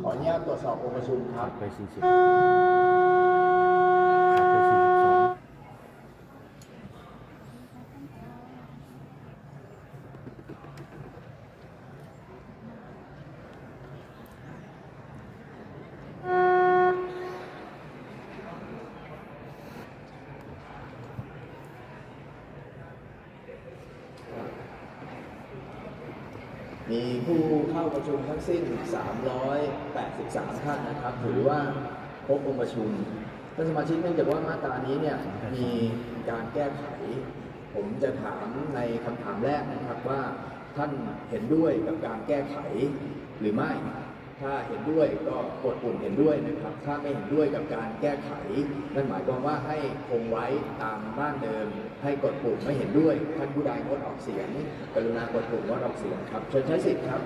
ขออนุญาตตรวจสอบองค์ประชุมครับไปสี่สิบขาด มีผู้เข้าประชุมทั้งสิ้น 383 ท่านนะครับ ถือว่าครบองค์ประชุมท่านสมาชิกเนื่องจากว่ามาตรานี้เนี่ยมีการแก้ไข ผมจะถามในคำถามแรกนะครับว่าท่านเห็นด้วยกับการแก้ไขหรือไม่ ถ้าเห็นด้วยก็กดปุ่มเห็นด้วยนะครับ ถ้าไม่เห็นด้วยกับการแก้ไข นั่นหมายความว่าให้คงไว้ตามบ้านเดิม ให้กดปุ่มไม่เห็นด้วย ท่านผู้ใดงดออกเสียง กรุณากดปุ่มงดออกเสียงครับ เชิญใช้สิทธิ์ครับ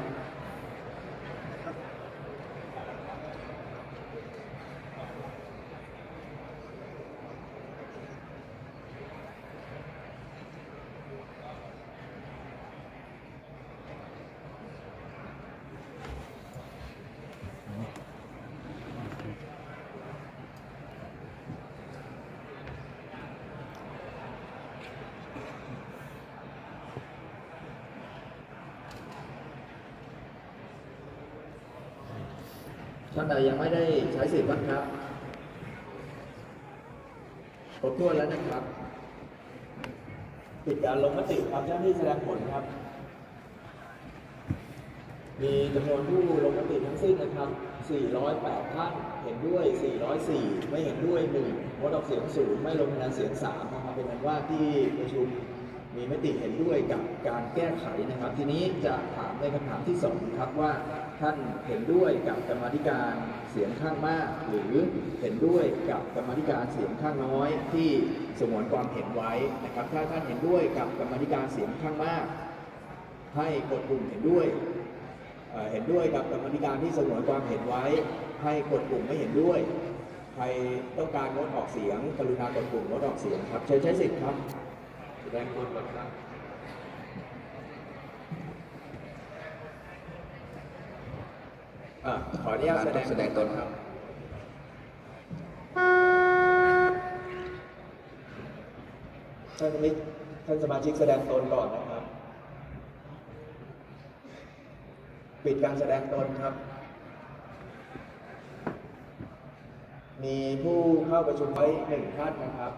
ท่านใดยังไม่ได้ใช้สิทธิ์บ้างครับครบถ้วนแล้วนะครับปิดการลงมติครับเจ้าหน้าที่แสดงผลครับ มีจำนวนผู้ลงมติทั้งสิ้นนะครับ 408 ท่าน เห็นด้วย 404 ไม่เห็นด้วย1งดออกเสียงศูนย์ไม่ลงคะแนนเสียง3นะครับเป็นอันว่าที่ประชุมมีมติเห็นด้วยกับการแก้ไขนะครับ ทีนี้จะถามในคำถามที่สองครับว่า ท่านเห็นด้วยกับกรรมธิการเสียงข้างมาก หรือเห็นด้วยกับกรรมธิการเสียงข้างน้อย ที่สงวนความเห็นไว้นะครับ ถ้าท่านเห็นด้วยกับกรรมธิการเสียงข้างมาก ให้กดปุ่มเห็นด้วยเห็นด้วยกับกรรมธิการที่สงวนความเห็นไว้ ให้กดปุ่มไม่เห็นด้วยใครต้องการงดออกเสียงกรุณากดปุ่มงดออกเสียงครับเชิญใช้สิทธิ์ครับแสดงตนก่อนครับ อะขออนุญาตแสดงตนครับท่านสมาชิกท่านสมาชิกแสดงตนก่อนนะครับ ปิดการแสดงตนครับ มีผู้เข้าประชุมไว้หนึ่งท่านนะครับ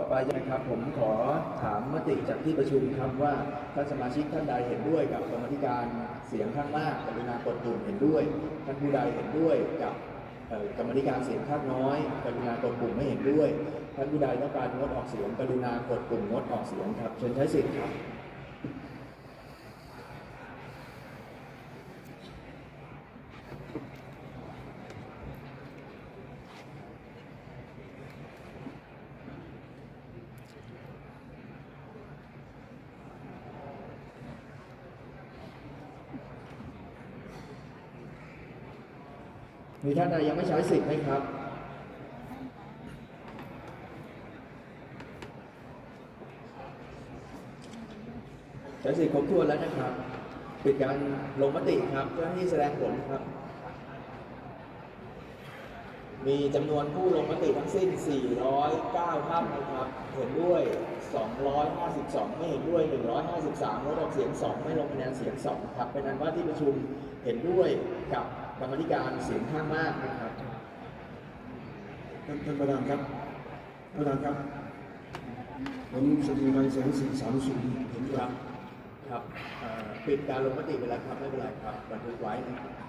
ต่อไปนะครับผมขอถามมติจากที่ประชุมครับว่าท่านสมาชิกท่านใดเห็นด้วยกับกรรมธิการเสียงข้างมากกรุณากดปุ่มเห็นด้วย ท่านผู้ใดเห็นด้วยกับกรรมธิการเสียงข้างน้อยกรุณากดปุ่มไม่เห็นด้วย ท่านผู้ใดต้องการงดออกเสียงกรุณากดปุ่มงดออกเสียงครับเชิญใช้สิทธิ์ครับ มีท่านใดยังไม่ใช้สิทธิ์ไหมครับใช้สิทธิ์ครบถ้วนแล้วนะครับ ปิดการลงมติครับเจ้าหน้าที่แสดงผลครับ มีจำนวนผู้ลงมติทั้งสิ้น 409 ท่านนะครับ เห็นด้วย 252 ไม่เห็นด้วย 153งดออกเสียง 2 ไม่ลงคะแนนเสียง 2 ครับ เป็นอันว่าที่ประชุมเห็นด้วยกับ กรรมธิการเสียงข้างมากนะครับท่านท่านประธานครับท่านประธานครับ ผมสติการแสงสีสามศูนย์ผมครับครับเอ่อปิดการลงมติไปแล้วครับไม่เป็นไรครับบันทึกไว้นะครับ